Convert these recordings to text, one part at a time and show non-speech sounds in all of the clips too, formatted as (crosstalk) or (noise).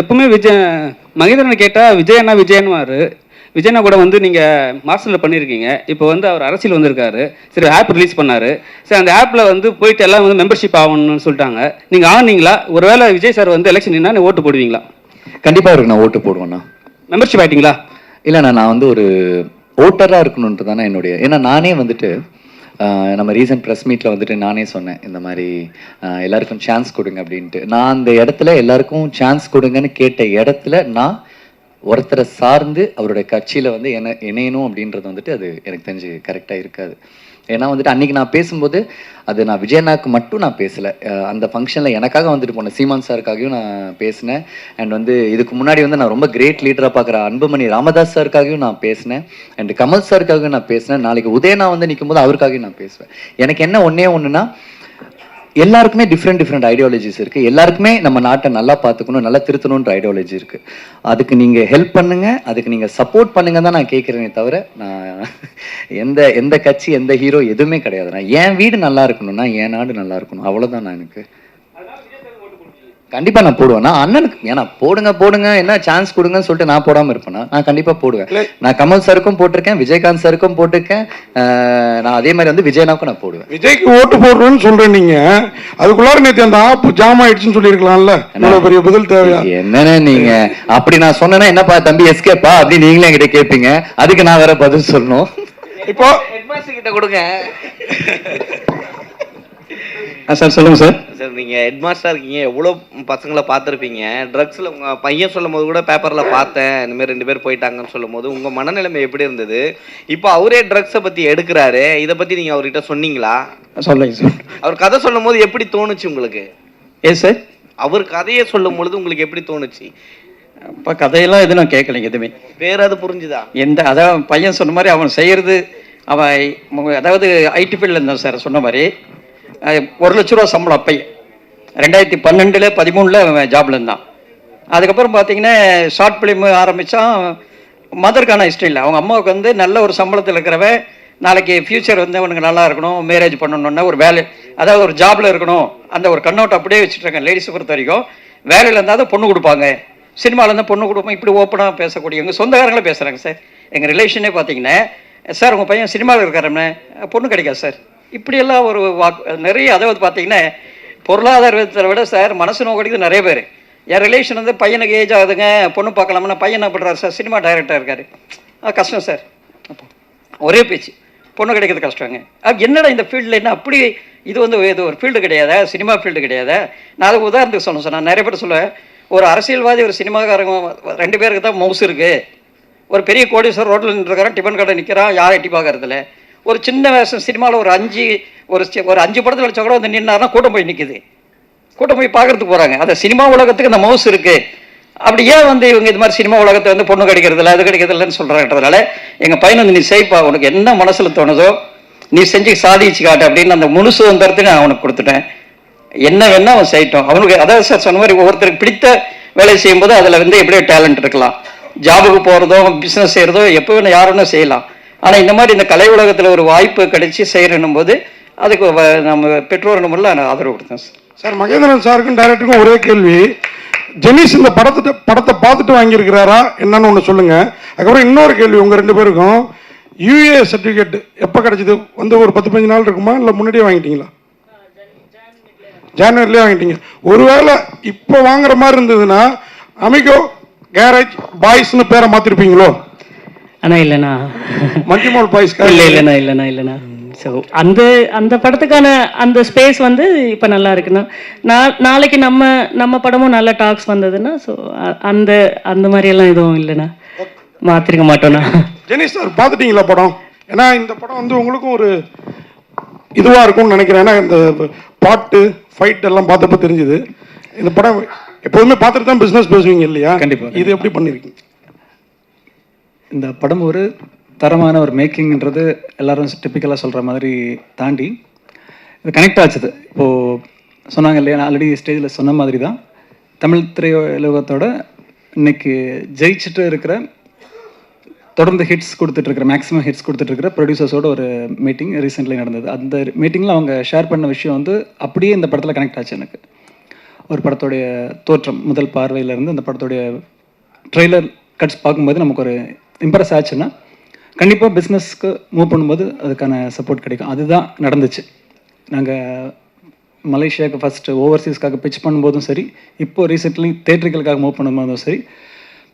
எப்பவுமே விஜய் மகேந்திரனை கேட்டால் விஜயண்ணா விஜயன்வாரு விஜயண்ணா கூட வந்து நீங்கள் மாஸ்டரில் பண்ணியிருக்கீங்க இப்போ வந்து அவர் அரசியல் வந்திருக்காரு. சரி ஆப் ரிலீஸ் பண்ணாரு. சரி அந்த ஆப்பில் வந்து போயிட்டு எல்லாம் வந்து மெம்பர்ஷிப் ஆகணும்னு சொல்லிட்டாங்க. நீங்கள் ஆனீங்களா? ஒருவேளை விஜய் சார் வந்து எலெக்ஷன் நின்னா ஓட்டு போடுவீங்களா? கண்டிப்பா அவருக்கு நான் ஓட்டு போடுவேண்ணா மெம்பர்ஷிப் ஆயிட்டீங்களா? இல்லைண்ணா நான் வந்து ஒரு ஓட்டராக இருக்கணுன்ட்டு தானே என்னுடைய. ஏன்னா நானே வந்துட்டு நம்ம ரீசன்ட் ப்ரெஸ் மீட்டில் வந்துட்டு நானே சொன்னேன் இந்த மாதிரி எல்லாருக்கும் சான்ஸ் கொடுங்க அப்படின்ட்டு. நான் அந்த இடத்துல எல்லாருக்கும் சான்ஸ் கொடுங்கன்னு கேட்ட இடத்துல நான் ஒருத்தரை சார்ந்து அவருடைய கட்சியில் வந்து என்ன இணையணும் அப்படின்றது வந்துட்டு அது எனக்கு தெரிஞ்சு கரெக்டாக இருக்காது. ஏன்னா வந்துட்டு அன்றைக்கி நான் பேசும்போது அது நான் விஜயனாக்கு மட்டும் நான் பேசலை. அந்த ஃபங்க்ஷனில் எனக்காக வந்துட்டு போனேன் சீமான் சாருக்காகவும் நான் பேசினேன். அண்ட் வந்து இதுக்கு முன்னாடி வந்து நான் ரொம்ப கிரேட் லீடராக பார்க்குற அன்புமணி ராமதாஸ் சாருக்காகவும் நான் பேசினேன். அண்ட் கமல் சாருக்காகவும் நான் பேசினேன். நாளைக்கு உதயனா வந்து நிற்கும் போது அவருக்காகவும் நான் பேசுவேன். எனக்கு என்ன ஒன்றே ஒன்றுனா எல்லாருக்குமே டிஃப்ரெண்ட் டிஃப்ரெண்ட் ஐடியாலஜிஸ் இருக்கு. எல்லாருக்குமே நம்ம நாட்டை நல்லா பார்த்துக்கணும் நல்லா திருத்தணுன்ற ஐடியாலஜி இருக்கு. அதுக்கு நீங்க ஹெல்ப் பண்ணுங்க அதுக்கு நீங்க சப்போர்ட் பண்ணுங்க தான் நான் கேட்குறேனே தவிர நான் எந்த எந்த கட்சி எந்த ஹீரோ எதுவுமே கிடையாது. நான் என் வீடு நல்லா இருக்கணும்னா என் நாடு நல்லா இருக்கணும். அவ்வளவுதான் நான் எனக்கு கண்டிப்பா நான் போடுவேன். நான் அண்ணனுக்கு ஏன்னா போடுங்க போடுங்க என்ன சான்ஸ் கொடுங்கன்னு சொல்லிட்டு நான் போடாம இருப்பேனா. நான் கண்டிப்பா போடுவேன். நான் கமல் சாருக்கும் போட்டிருக்கேன் விஜயகாந்த் சாருக்கும் போட்டிருக்கேன். நான் அதே மாதிரி வந்து விஜயனாக்கும் நான் போடுவேன். விஜய்க்கு ஓட்டு போடுறோம்னு சொல்றேன் நீங்க. அதுக்குள்ளார நேத்து அந்த ஆப் ஜாம் ஆயிடுச்சுன்னு சொல்லியிருக்கலாம்ல. இவ்வளவு பெரிய பதில் தேவையா? என்னன்னு நீங்க? அப்படி நான் சொன்னேன்னா என்னப்பா தம்பி எஸ்கேப்பா அப்படி நீங்களே என்கிட்ட கேட்பீங்க அதுக்கு நான் வேற பதில் சொல்லணும். இப்போ? ஹெட்மாஸ்டர் கிட்ட கொடுங்க. சார் சொல்லுங்கள் சார் சார் நீங்க ஹெட்மாஸ்டரா இருக்கீங்க எவ்வளவு பசங்களை பார்த்துருப்பீங்க. ட்ரக்ஸ்ல உங்க பையன் சொல்லும் போது கூட பேப்பர்ல பார்த்தேன். இந்த மாதிரி ரெண்டு பேர் போயிட்டாங்கன்னு சொல்லும் போது உங்க மனநிலைமை எப்படி இருந்தது? இப்போ அவரே ட்ரக்ஸை பத்தி எடுக்கிறாரு. இதை பத்தி நீங்க அவர்கிட்ட சொன்னீங்களா? சொல்லுங்க சார் அவர் கதை சொல்லும் போது எப்படி தோணுச்சு உங்களுக்கு? ஏ சார் அவர் கதையை சொல்லும் பொழுது உங்களுக்கு எப்படி தோணுச்சு? இப்போ கதையெல்லாம் எதுவும் நான் கேட்கலைங்க எதுவுமே. வேற அது புரிஞ்சுதா? எந்த அதான் பையன் சொன்ன மாதிரி அவன் செய்கிறது அவன் அதாவது ஐடி ஃபீல்டில் இருந்தான் சார் சொன்ன மாதிரி. ஒரு லட்ச ரூபா சம்பளம் அப்பையே. ரெண்டாயிரத்தி பன்னெண்டில் பதிமூணில் அவன் ஜாப்ல இருந்தான். அதுக்கப்புறம் பார்த்தீங்கன்னா ஷார்ட் ஃபிலிம் ஆரம்பித்தான் மதருக்கான இஷ்டம் இல்லை. அவங்க அம்மாவுக்கு வந்து நல்ல ஒரு சம்பளத்தில் இருக்கிறவன் நாளைக்கு ஃப்யூச்சர் வந்து அவனுக்கு நல்லா இருக்கணும் மேரேஜ் பண்ணணுன்னா ஒரு வேலை அதாவது ஒரு ஜாப்ல இருக்கணும் அந்த ஒரு கண்ணோட்டம் அப்படியே வச்சுட்ருக்கேன் லேடிஸை பொறுத்த வரைக்கும் வேலையில் இருந்தால் தான் பொண்ணு கொடுப்பாங்க. சினிமாவில் இருந்தால் பொண்ணு கொடுப்போம் இப்படி ஓப்பனாக பேசக்கூடியவங்க சொந்தக்காரங்களே பேசுகிறாங்க சார் எங்கள் ரிலேஷனே பார்த்தீங்கன்னா சார் உங்கள் பையன் சினிமாவில் இருக்காரம்னே பொண்ணு கிடைக்காது சார் இப்படியெல்லாம் ஒரு வாக் நிறைய அதாவது பார்த்தீங்கன்னா பொருளாதாரத்தை விட சார் மனசு நோக்கடிக்கு நிறைய பேர். என் ரிலேஷன் வந்து பையனுக்கு ஏஜ் ஆகுதுங்க பொண்ணு பார்க்கலாம்னா பையன் என்ன பண்ணுறாரு சார் சினிமா டைரக்டர் இருக்கார். கஷ்டம் சார். அப்போ ஒரே பேச்சு. பொண்ணு கிடைக்கிறது கஷ்டங்க. அது என்னடா இந்த ஃபீல்டில் என்ன அப்படி இது வந்து இது ஒரு ஃபீல்டு கிடையாதா? சினிமா ஃபீல்டு கிடையாதா? நான் அதுக்கு உதாரணத்துக்கு சொன்னேன் சார். நான் நிறைய பேர் சொல்லுவேன் ஒரு அரசியல்வாதி ஒரு சினிமாக்காரங்க ரெண்டு பேருக்கு தான் மவுஸ் இருக்குது ஒரு பெரிய கோடீஸ்வரர் ரோட்டில் நின்றுருக்காரன் டிஃபன் கடை நிற்கிறான் யார் எட்டி பார்க்கறதில்ல. ஒரு சின்ன வேஷம் சினிமாவில் ஒரு அஞ்சு ஒரு ஒரு அஞ்சு படத்தில் வச்சா கூட வந்து நின்னார்னா கூட்டம் போய் நிற்குது கூட்டம் போய் பார்க்கறதுக்கு போகிறாங்க அந்த சினிமா உலகத்துக்கு அந்த மவுஸ் இருக்குது அப்படி ஏன் வந்து இவங்க இது மாதிரி சினிமா உலகத்தை வந்து பொண்ணு கிடைக்கிறதில்ல அது கிடைக்கிறதில்லன்னு சொல்கிறாங்கன்றதுனால எங்கள் பையன் வந்து நீ செய்ப்பா உனக்கு என்ன மனசில் தோணுதோ நீ செஞ்சு சாதிச்சு காட்டு அப்படின்னு அந்த முழு சுதந்திரத்தை நான் அவனுக்கு கொடுத்துட்டேன். என்ன வேணால் அவன் செய்யட்டும். அவனுக்கு அதாவது சார் சொன்ன மாதிரி ஒவ்வொருத்தருக்கு பிடித்த வேலையை செய்யும்போது அதில் வந்து எப்படியோ டேலண்ட் இருக்கலாம். ஜாபுக்கு போகிறதோ பிஸ்னஸ் செய்கிறதோ எப்போ வேணும் யார் செய்யலாம். ஆனால் இந்த மாதிரி இந்த கலை உலகத்தில் ஒரு வாய்ப்பு கிடைச்சி செய்கிறனும் போது அதுக்கு வ- நம்ம பெற்றோர் முறையில் நான் ஆதரவு கொடுத்தேன் சார். சார் மகேந்திரன் சாருக்கும் டைரக்டருக்கும் ஒரே கேள்வி. ஜெனிஸ் இந்த படத்தை படத்தை பார்த்துட்டு வாங்கியிருக்கிறாரா என்னன்னு ஒன்று சொல்லுங்கள் அதுக்கப்புறம் இன்னொரு கேள்வி உங்கள் ரெண்டு பேருக்கும். யூஏ சர்டிஃபிகேட் எப்போ கிடைச்சது? வந்து ஒரு பத்து பதினஞ்சு நாள் இருக்குமா? இல்லை முன்னாடியே வாங்கிட்டீங்களா? ஜான்வரிலே வாங்கிட்டீங்க. ஒருவேளை இப்போ வாங்குற மாதிரி இருந்ததுன்னா அமிகோ கேரேஜ் பாய்ஸ்னு பேரை மாற்றிருப்பீங்களோ அண்ணா இல்லைண்ணா. மல்டிமோல் பாய்ஸ் இல்லை இல்லைண்ணா இல்லைண்ணா இல்லைண்ணா. ஸோ அந்த அந்த படத்துக்கான அந்த ஸ்பேஸ் வந்து இப்போ நல்லா இருக்குண்ணா. நா- நாளைக்கு நம்ம நம்ம படமும் நல்ல டாக்ஸ் வந்ததுன்னா ஸோ அந்த அந்த மாதிரியெல்லாம் எதுவும் இல்லைண்ணா. மாற்றிருக்க மாட்டோண்ணா ஜெனிஸ் சார் பார்த்துட்டீங்களா படம்? ஏன்னா இந்த படம் வந்து உங்களுக்கும் ஒரு இதுவாக இருக்கும்னு நினைக்கிறேன். ஏன்னா இந்த பாட்டு ஃபைட் எல்லாம் பார்த்தப்ப தெரிஞ்சுது. இந்த படம் எப்போதுமே பார்த்துட்டு தான் பிஸ்னஸ் பேசுவீங்க இல்லையா? கண்டிப்பா. இது எப்படி பண்ணிருக்கீங்க? இந்த படம் ஒரு தரமான ஒரு மேக்கிங்ன்றது எல்லாரும் டிப்பிக்கலாக சொல்கிற மாதிரி தாண்டி இது கனெக்ட் ஆச்சுது. இப்போது சொன்னாங்க இல்லையா நான் ஆல்ரெடி ஸ்டேஜில் சொன்ன மாதிரி தான் தமிழ் திரையுலகத்தோட இன்னைக்கு ஜெயிச்சுட்டு இருக்கிற தொடர்ந்து ஹிட்ஸ் கொடுத்துட்ருக்குற மேக்ஸிமம் ஹிட்ஸ் கொடுத்துட்ருக்கிற ப்ரொடியூசர்ஸோட ஒரு மீட்டிங் ரீசெண்ட்லி நடந்தது. அந்த மீட்டிங்கில் அவங்க ஷேர் பண்ண விஷயம் வந்து அப்படியே இந்த படத்தில் கனெக்ட் ஆச்சு எனக்கு. ஒரு படத்தோடைய தோற்றம் முதல் பார்வையிலேருந்து அந்த படத்தோடைய ட்ரெய்லர் கட்ஸ் பார்க்கும்போது நமக்கு ஒரு இம்ப்ரெஸ் ஆச்சுன்னா கண்டிப்பாக பிஸ்னஸ்க்கு மூவ் பண்ணும்போது அதுக்கான சப்போர்ட் கிடைக்கும். அதுதான் நடந்துச்சு. நாங்கள் மலேசியாவுக்கு ஃபஸ்ட்டு ஓவர்சீஸ்க்காக பிச் பண்ணும்போதும் சரி இப்போ ரீசெண்ட்லி தேட்டர்களுக்காக மூவ் பண்ணும்போதும் சரி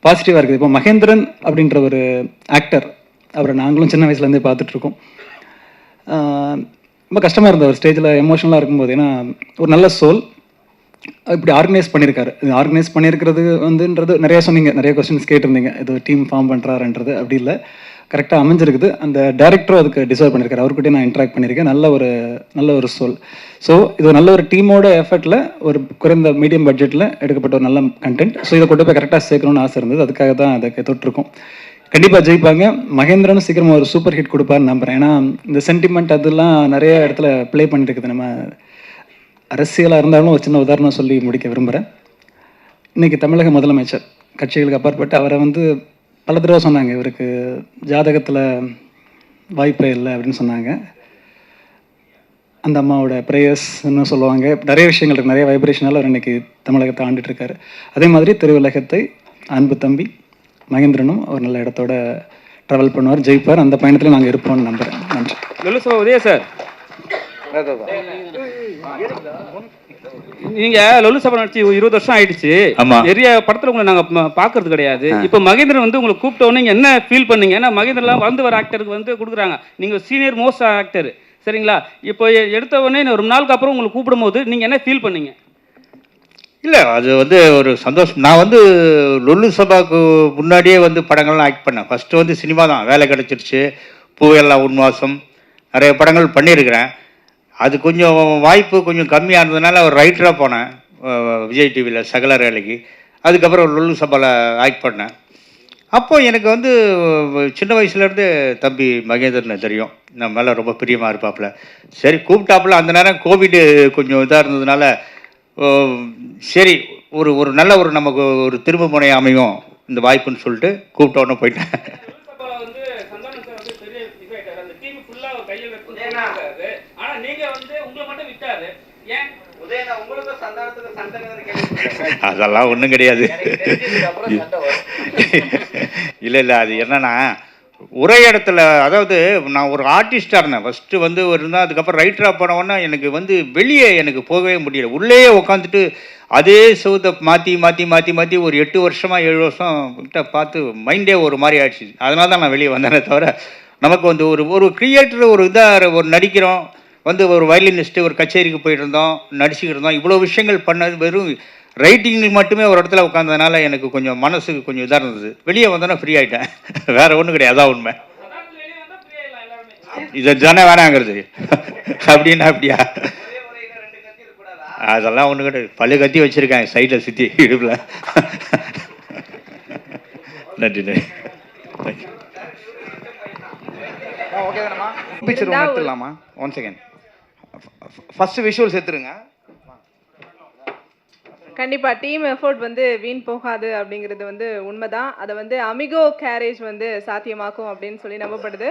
பாசிட்டிவாக இருக்குது. இப்போ மகேந்திரன் அப்படின்ற ஒரு ஆக்டர் அவரை நாங்களும் சின்ன வயசுலேருந்தே பார்த்துட்ருக்கோம். ரொம்ப கஷ்டமாக இருந்தது. ஒரு ஸ்டேஜில் எமோஷனலாக இருக்கும்போது. ஏன்னா ஒரு நல்ல சோல் இப்படி ஆர்கனைஸ் பண்ணியிருக்காரு இது ஆர்கனைஸ் பண்ணியிருக்கிறது வந்துன்றது நிறைய சொன்னீங்க. நிறைய கொஸ்டின்ஸ் கேட்டிருந்தீங்க. இது டீம் ஃபார்ம் பண்ணுறாருன்றது அப்படி இல்லை. கரெக்டாக அமைஞ்சிருக்குது. அந்த டேரக்டரும் அதுக்கு டிசர்வ் பண்ணியிருக்காரு அவர்கிட்டயும் நான் இன்ட்ராக்ட் பண்ணியிருக்கேன் நல்ல ஒரு நல்ல ஒரு சோல் ஸோ இது ஒரு நல்ல ஒரு டீமோட எஃபர்ட்டில் ஒரு குறைந்த மீடியம் பட்ஜெட்டில் எடுக்கப்பட்ட ஒரு நல்ல கண்டென்ட் ஸோ இதை கொண்டு போய் கரெக்டாக சேர்க்கணும்னு ஆசை இருந்தது. அதுக்காக தான் அதை தொட்டிருக்கோம். கண்டிப்பாக ஜெயிப்பாங்க. மகேந்திரனும் சீக்கிரமாக ஒரு சூப்பர் ஹிட் கொடுப்பாருன்னு நம்புறேன். ஏன்னா இந்த சென்டிமெண்ட் அதெல்லாம் நிறைய இடத்துல ப்ளே பண்ணிட்டு இருக்குது. நம்ம அரசியலாக இருந்தாலும் ஒரு சின்ன உதாரணம் சொல்லி முடிக்க விரும்புகிறேன் இன்னைக்கு தமிழக முதலமைச்சர் கட்சிகளுக்கு அப்பாற்பட்டு அவரை வந்து பல தடவை சொன்னாங்க. இவருக்கு ஜாதகத்தில் வாய்ப்பே இல்லை அப்படின்னு சொன்னாங்க. அந்த அம்மாவோட ப்ரேயர்ஸ்ன்னு சொல்லுவாங்க. நிறைய விஷயங்கள் இருக்குது நிறைய வைப்ரேஷனால் அவர் இன்னைக்கு தமிழகத்தை ஆண்டுட்டு இருக்காரு அதே மாதிரி திருவுலகத்தை அன்பு தம்பி மகேந்திரனும் ஒரு நல்ல இடத்தோட ட்ராவல் பண்ணுவார் ஜெயிப்பார். அந்த பயணத்தில் நாங்கள் இருப்போம்னு நம்புகிறேன் நன்றி. லொல்லு உதய சார். நீங்க லொல்லு சபா நடிச்சு இருபது வருஷம் ஆயிடுச்சு. நிறைய படத்துல உங்களை நாங்க பாக்குறது கிடையாது. இப்போ மகேந்திரன் வந்து உங்களை கூப்பிட்ட உடனே நீங்க என்ன ஃபீல் பண்ணீங்க? ஏன்னா மகேந்திரன்லாம் வளர்ந்து வர ஆக்டருக்கு வந்து கொடுக்குறாங்க. நீங்க சீனியர் மோஸ்ட் ஆக்டர் சரிங்களா? இப்போ எடுத்த உடனே ஒரு நாளுக்கு அப்புறம் உங்களை கூப்பிடும்போது நீங்க என்ன ஃபீல் பண்ணீங்க? இல்லை அது வந்து ஒரு சந்தோஷம். நான் வந்து லொல்லு சபாக்கு முன்னாடியே வந்து படங்கள்லாம் ஆக்ட் பண்ணேன். ஃபஸ்ட்டு வந்து சினிமா தான். வேலை கிடச்சிருச்சு. பூவெல்லாம் உன்வாசம் நிறைய படங்கள் பண்ணியிருக்கிறேன். அது கொஞ்சம் வாய்ப்பு கொஞ்சம் கம்மியாக இருந்ததுனால ஒரு ரைட்டராக போனேன். விஜய் டிவியில் சகல வேலைக்கு. அதுக்கப்புறம் லுல்லு சபாவில் ஆக்ட் பண்ணேன். அப்போது எனக்கு வந்து சின்ன வயசுலேருந்து தம்பி மகேந்திரனை தெரியும். நம்ம மேலே ரொம்ப பிரியமாக இருப்பாப்புல. சரி கூப்பிட்டாப்புல. அந்த நேரம் கோவிடு கொஞ்சம் இதாக இருந்ததுனால சரி ஒரு ஒரு நல்ல ஒரு நமக்கு ஒரு திரும்ப முனை அமையும். இந்த வாய்ப்புன்னு சொல்லிட்டு கூப்பிட்டோன்னே போயிட்டேன் வந்து சந்தானம் சார் வந்து இதாயிட்டாரு அந்த டீம் ஃபுல்லா கையில் எடுத்து ஆனா நீங்க வந்து உங்களை மட்டும் விட்டாரு. ஏன்? அதெல்லாம் ஒன்றும் கிடையாது. இல்லை இல்லை அது என்னன்னா ஒரே இடத்துல அதாவது நான் ஒரு ஆர்டிஸ்டாக இருந்தேன். ஃபஸ்ட்டு வந்து ஒரு இருந்தேன் அதுக்கப்புறம் ரைட்டராக போனவொன்னே எனக்கு வந்து வெளியே எனக்கு போகவே முடியல. உள்ளேயே உட்காந்துட்டு அதே சவுத்தை மாற்றி மாற்றி மாற்றி மாற்றி ஒரு எட்டு வருஷமாக ஏழு வருஷம் கிட்ட பார்த்து மைண்டே ஒரு மாதிரி ஆயிடுச்சு. அதனால தான் நான் வெளியே வந்தேனே தவிர நமக்கு வந்து ஒரு ஒரு கிரியேட்டர் ஒரு இதாக ஒரு நடிக்கிறோம். வந்து ஒரு வயலினிஸ்ட்டு ஒரு கச்சேரிக்கு போயிருந்தோம் நடிச்சுக்கிட்டு இருந்தோம். இவ்வளோ விஷயங்கள் பண்ணது வெறும் ரைட்டிங் மட்டுமே ஒரு இடத்துல உட்காந்ததுனால எனக்கு கொஞ்சம் மனசுக்கு கொஞ்சம் இதாக இருந்தது. வெளியே வந்தோன்னே ஃப்ரீ ஆகிட்டேன் (laughs) வேறு ஒன்றும் கிடையாது. அதான் உண்மை. இதை தானே வேணாங்கிறது. (laughs) அப்படின்னா அப்படியா? அதெல்லாம் ஒன்று கிடையாது. பழு கத்தி வச்சுருக்கேன். சைடில் சுற்றி இடுப்பில். (laughs) நன்றி நன்றி. Thank you. பிக்சர் ஒன்று எடுத்துடலாமா? ஒன் செகண்ட் ஃபர்ஸ்ட் விஷுவல்ஸ் எடுத்துருங்க. கண்டிப்பா டீம் எஃபோர்ட் வந்து வீண் போகாது அப்படிங்கிறது வந்து உண்மைதான். அதை வந்து அமிகோ கேரேஜ் வந்து சாத்தியமாக்கும் அப்படின்னு சொல்லி நம்பப்படுது.